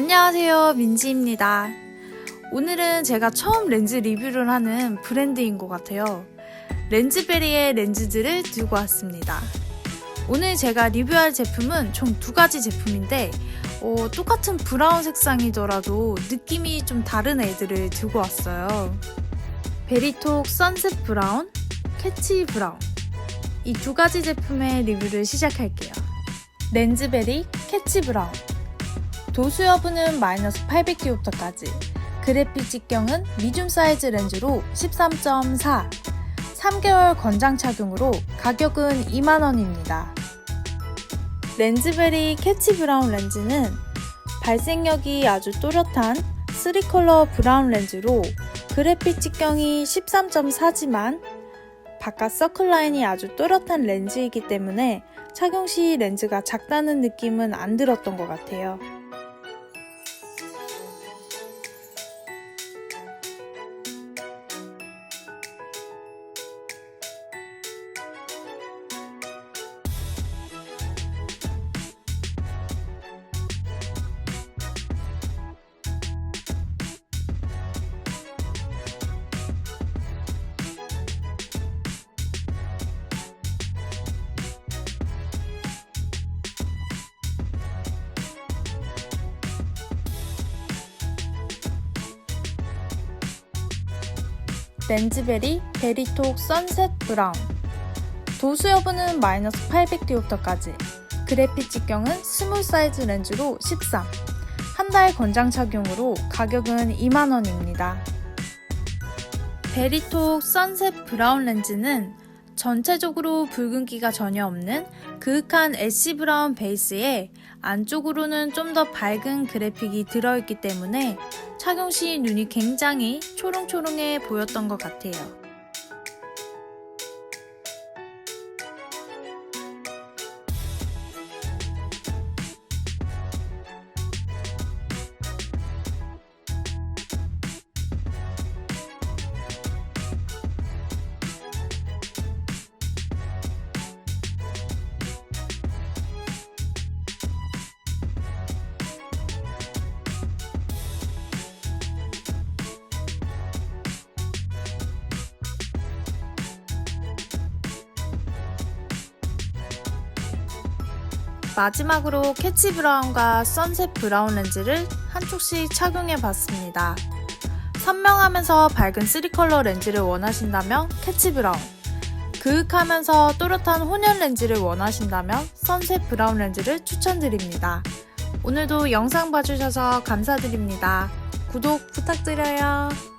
안녕하세요. 민지입니다. 오늘은 제가 처음 렌즈 리뷰를 하는 브랜드인 것 같아요. 렌즈베리의 렌즈들을 들고 왔습니다. 오늘 제가 리뷰할 제품은 총 두 가지 제품인데, 어, 똑같은 브라운 색상이더라도 느낌이 좀 다른 애들을 들고 왔어요. 베리톡 선셋 브라운, 캐치 브라운. 이 두 가지 제품의 리뷰를 시작할게요. 렌즈베리 캐치 브라운. 도수 여부는 마이너스 800디옵터까지. 그래픽 직경은 미줌 사이즈 렌즈로 13.4. 3개월 건장 착용으로 가격은 2만원입니다. 렌즈베리 캐치 브라운 렌즈는 발색력이 아주 또렷한 3컬러 브라운 렌즈로 그래픽 직경이 13.4지만 바깥 서클 라인이 아주 또렷한 렌즈이기 때문에 착용 시 렌즈가 작다는 느낌은 안 들었던 것 같아요. 렌즈베리 베리톡 선셋 브라운. 도수 여부는 마이너스 800디옵터까지. 그래픽 직경은 스몰 사이즈 렌즈로 13 한 달 권장 착용으로 가격은 2만원입니다. 베리톡 선셋 브라운 렌즈는 전체적으로 붉은기가 전혀 없는 그윽한 애쉬 브라운 베이스에 안쪽으로는 좀 더 밝은 그래픽이 들어있기 때문에 착용 시 눈이 굉장히 초롱초롱해 보였던 것 같아요. 마지막으로 캐치 브라운과 선셋 브라운 렌즈를 한쪽씩 착용해 봤습니다. 선명하면서 밝은 3컬러 렌즈를 원하신다면 캐치 브라운, 그윽하면서 또렷한 혼혈 렌즈를 원하신다면 선셋 브라운 렌즈를 추천드립니다. 오늘도 영상 봐주셔서 감사드립니다. 구독 부탁드려요.